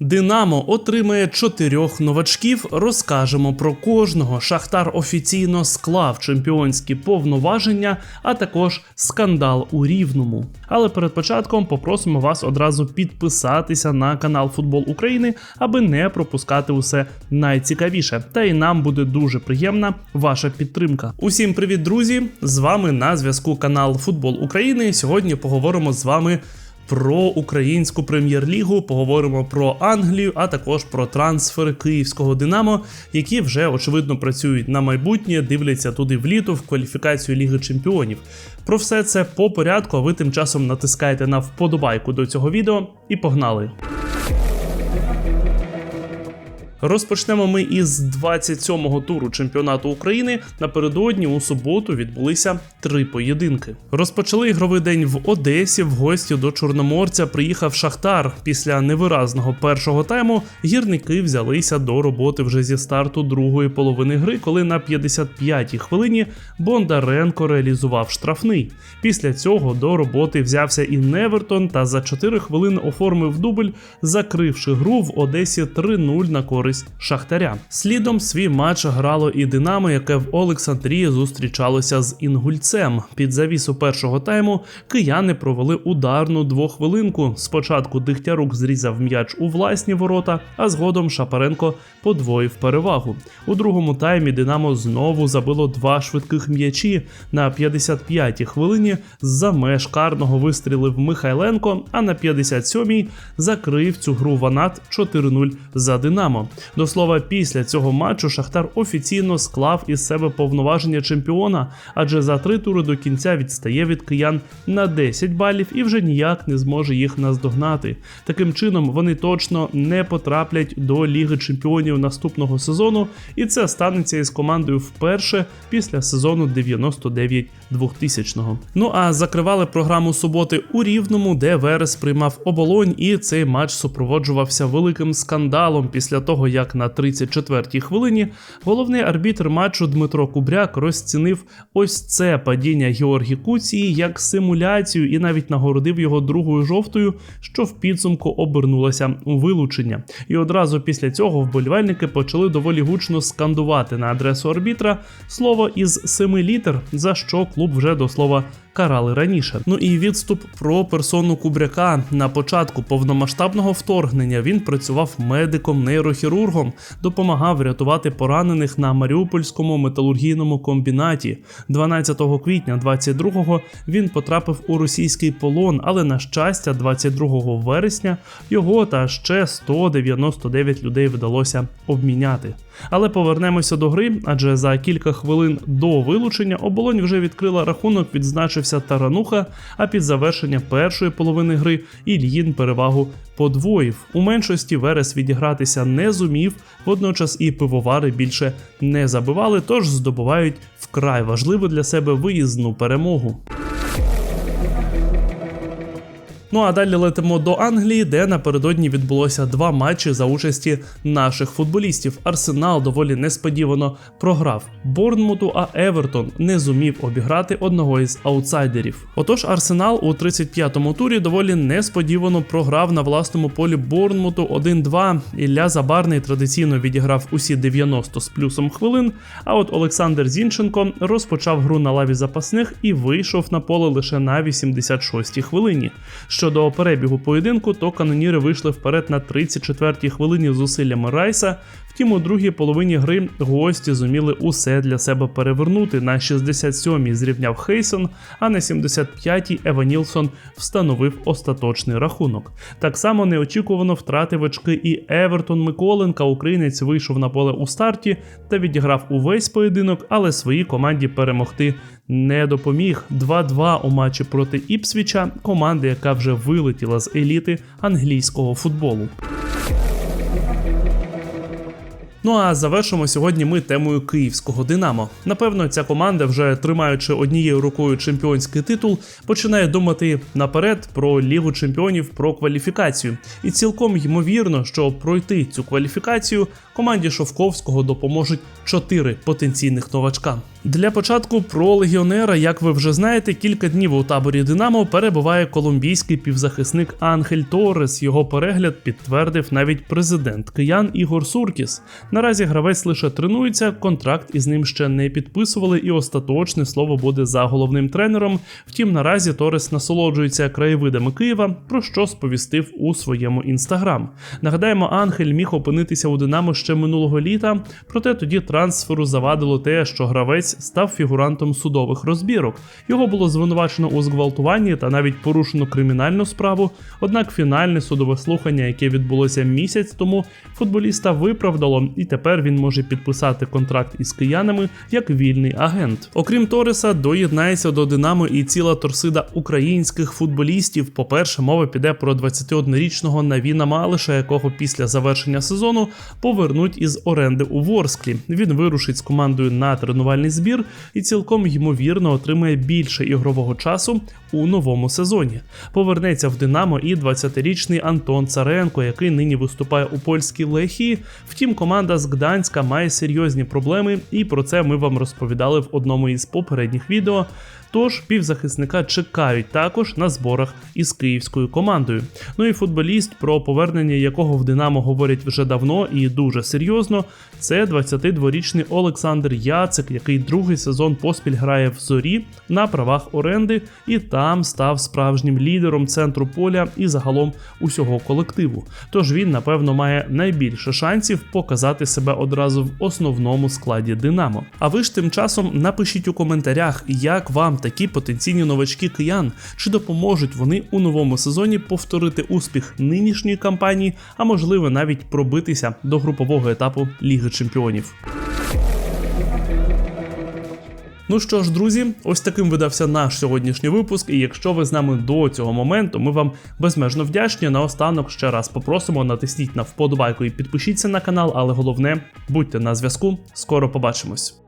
Динамо отримає чотирьох новачків. Розкажемо про кожного. Шахтар офіційно склав чемпіонські повноваження, а також скандал у рівному. Але перед початком попросимо вас одразу підписатися на канал Футбол України, аби не пропускати усе найцікавіше. Та й нам буде дуже приємна ваша підтримка. Усім привіт, друзі! З вами на зв'язку канал Футбол України. Сьогодні поговоримо з вами про українську прем'єр-лігу, поговоримо про Англію, а також про трансфери київського Динамо, які вже очевидно працюють на майбутнє, дивляться туди в літо в кваліфікацію Ліги Чемпіонів. Про все це по порядку. А ви тим часом натискаєте на вподобайку до цього відео і погнали. Розпочнемо ми із 27-го туру чемпіонату України. Напередодні у суботу відбулися три поєдинки. Розпочали ігровий день в Одесі. В гості до Чорноморця приїхав Шахтар. Після невиразного першого тайму гірники взялися до роботи вже зі старту другої половини гри, коли на 55-й хвилині Бондаренко реалізував штрафний. Після цього до роботи взявся і Невертон та за 4 хвилини оформив дубль, закривши гру в Одесі 3-0 на користь Шахтаря. Слідом свій матч грало і Динамо, яке в Олександрії зустрічалося з Інгульцем. Під завісу першого тайму кияни провели ударну двохвилинку. Спочатку Дихтярук зрізав м'яч у власні ворота, а згодом Шапаренко подвоїв перевагу. У другому таймі Динамо знову забило два швидких м'ячі. На 55-й хвилині з-за меж карного вистрілив Михайленко, а на 57-й закрив цю гру Ванат 4-0 за Динамо. До слова, після цього матчу Шахтар офіційно склав із себе повноваження чемпіона, адже за три тури до кінця відстає від киян на 10 балів і вже ніяк не зможе їх наздогнати. Таким чином вони точно не потраплять до Ліги Чемпіонів наступного сезону, і це станеться із командою вперше після сезону 99 2000-го. Ну а закривали програму суботи у Рівному, де Верес приймав оболонь, і цей матч супроводжувався великим скандалом після того, як на 34-й хвилині головний арбітр матчу Дмитро Кубряк розцінив ось це падіння Георгі Куції як симуляцію і навіть нагородив його другою жовтою, що в підсумку обернулося у вилучення. І одразу після цього вболівальники почали доволі гучно скандувати на адресу арбітра слово із семи літер, за що клуб вже до слова карали раніше. Ну і відступ про персону Кубряка на початку повномасштабного вторгнення він працював медиком-нейрохірургом, допомагав рятувати поранених на Маріупольському металургійному комбінаті. 12 квітня 22-го він потрапив у російський полон, але на щастя, 22 вересня його та ще 199 людей вдалося обміняти. Але повернемося до гри, адже за кілька хвилин до вилучення оболонь вже відкрила рахунок, відзначився Тарануха. А під завершення першої половини гри Ільїн перевагу подвоїв. У меншості Верес відігратися не зумів, водночас і пивовари більше не забивали, тож здобувають вкрай важливу для себе виїзну перемогу. Ну а далі летимо до Англії, де напередодні відбулося два матчі за участі наших футболістів. Арсенал доволі несподівано програв Борнмуту, а Евертон не зумів обіграти одного із аутсайдерів. Отож, Арсенал у 35-му турі доволі несподівано програв на власному полі Борнмуту 1-2. Ілля Забарний традиційно відіграв усі 90 з плюсом хвилин. А от Олександр Зінченко розпочав гру на лаві запасних і вийшов на поле лише на 86-й хвилині. Щодо перебігу поєдинку, то каноніри вийшли вперед на 34-й хвилині зусиллями Райса. Втім, у другій половині гри гості зуміли усе для себе перевернути. На 67-й зрівняв Хейсон, а на 75-й Ева Нілсон встановив остаточний рахунок. Так само неочікувано втратив очки і Евертон Миколенка. Українець вийшов на поле у старті та відіграв увесь поєдинок, але своїй команді перемогти не допоміг. 2-2 у матчі проти Іпсвіча, команди, яка вже вилетіла з еліти англійського футболу. Ну а завершимо сьогодні ми темою київського Динамо. Напевно, ця команда, вже тримаючи однією рукою чемпіонський титул, починає думати наперед про лігу чемпіонів, про кваліфікацію. І цілком ймовірно, що пройти цю кваліфікацію команді Шовковського допоможуть чотири потенційних новачка. Для початку про легіонера, як ви вже знаєте, кілька днів у таборі Динамо перебуває колумбійський півзахисник Анхель Торрес. Його перегляд підтвердив навіть президент киян Ігор Суркіс. Наразі гравець лише тренується, контракт із ним ще не підписували, і остаточне слово буде за головним тренером. Втім, наразі Торрес насолоджується краєвидами Києва, про що сповістив у своєму інстаграм. Нагадаємо, Анхель міг опинитися у Динамо ще минулого літа, проте тоді трансферу завадило те, що гравець став фігурантом судових розбірок. Його було звинувачено у зґвалтуванні та навіть порушено кримінальну справу. Однак фінальне судове слухання, яке відбулося місяць тому, футболіста виправдало, і тепер він може підписати контракт із киянами як вільний агент. Окрім Тореса, доєднається до Динамо і ціла торсида українських футболістів. По-перше, мова піде про 21-річного Навіна Малиша, якого після завершення сезону повернуть із оренди у Ворсклі. Він вирушить з командою на тренувальний збір і цілком ймовірно отримає більше ігрового часу у новому сезоні. Повернеться в Динамо і 20-річний Антон Царенко, який нині виступає у польській Лехії. Втім, команда з Гданська має серйозні проблеми, і про це ми вам розповідали в одному із попередніх відео. Тож півзахисника чекають також на зборах із київською командою. Ну і футболіст, про повернення якого в Динамо говорять вже давно і дуже серйозно. Це 22-річний Олександр Яцик, який другий сезон поспіль грає в зорі на правах оренди, і там став справжнім лідером центру поля і загалом усього колективу. Тож він, напевно, має найбільше шансів показати себе одразу в основному складі Динамо. А ви ж тим часом напишіть у коментарях, як вам такі потенційні новачки киян, чи допоможуть вони у новому сезоні повторити успіх нинішньої кампанії, а можливо навіть пробитися до групового етапу Ліги Чемпіонів. Ну що ж, друзі, ось таким видався наш сьогоднішній випуск. І якщо ви з нами до цього моменту, ми вам безмежно вдячні. Наостанок ще раз попросимо натисніть на вподобайку і підпишіться на канал, але головне будьте на зв'язку. Скоро побачимось.